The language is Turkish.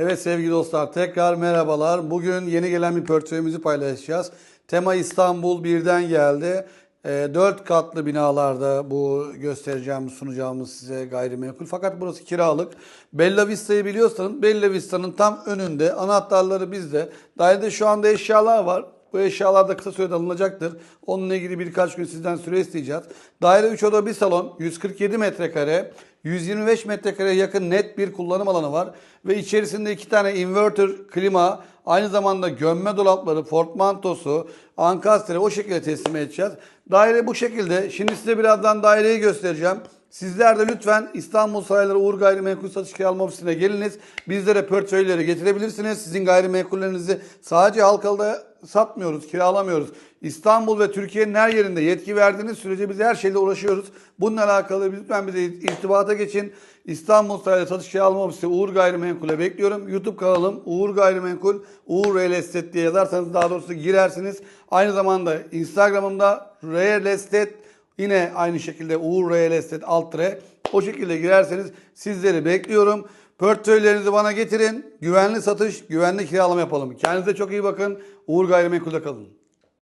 Evet sevgili dostlar tekrar merhabalar. Bugün yeni gelen bir portföyümüzü paylaşacağız. Tema İstanbul birden geldi. 4 katlı binalarda bu göstereceğimiz, sunacağımız size gayrimenkul. Fakat burası kiralık. Bella Vista'yı biliyorsanız Bella Vista'nın tam önünde. Anahtarları bizde. Dairede şu anda eşyalar var. Bu eşyalar da kısa sürede alınacaktır. Onunla ilgili birkaç gün sizden süre isteyeceğiz. Daire 3 oda 1 salon, 147 metrekare, 125 metrekareye yakın net bir kullanım alanı var. Ve içerisinde iki tane inverter, klima, aynı zamanda gömme dolapları, portmantosu, ankastre o şekilde teslim edeceğiz. Daire bu şekilde. Şimdi size birazdan daireyi göstereceğim. Sizler de lütfen İstanbul Sarayları Uğur Gayrimenkul Satış Kiralama Ofisi'ne geliniz. Bizlere portföyleri getirebilirsiniz. Sizin gayrimenkullerinizi sadece Halkalı'da satmıyoruz, kiralamıyoruz. İstanbul ve Türkiye'nin her yerinde yetki verdiğiniz sürece biz her şeyle uğraşıyoruz. Bununla alakalı lütfen bize irtibata geçin. İstanbul Sarayları Satış Kiralama Ofisi Uğur Gayrimenkul'e bekliyorum. YouTube kanalım Uğur Gayrimenkul, Uğur Real Estate diye yazarsanız daha doğrusu girersiniz. Aynı zamanda Instagram'ımda Real Estate Yine aynı şekilde Uğur Real Estate alt. O şekilde girerseniz sizleri bekliyorum. Portföylerinizi bana getirin. Güvenli satış, güvenli kiralama yapalım. Kendinize çok iyi bakın. Uğur Gayrimenkul'de kalın.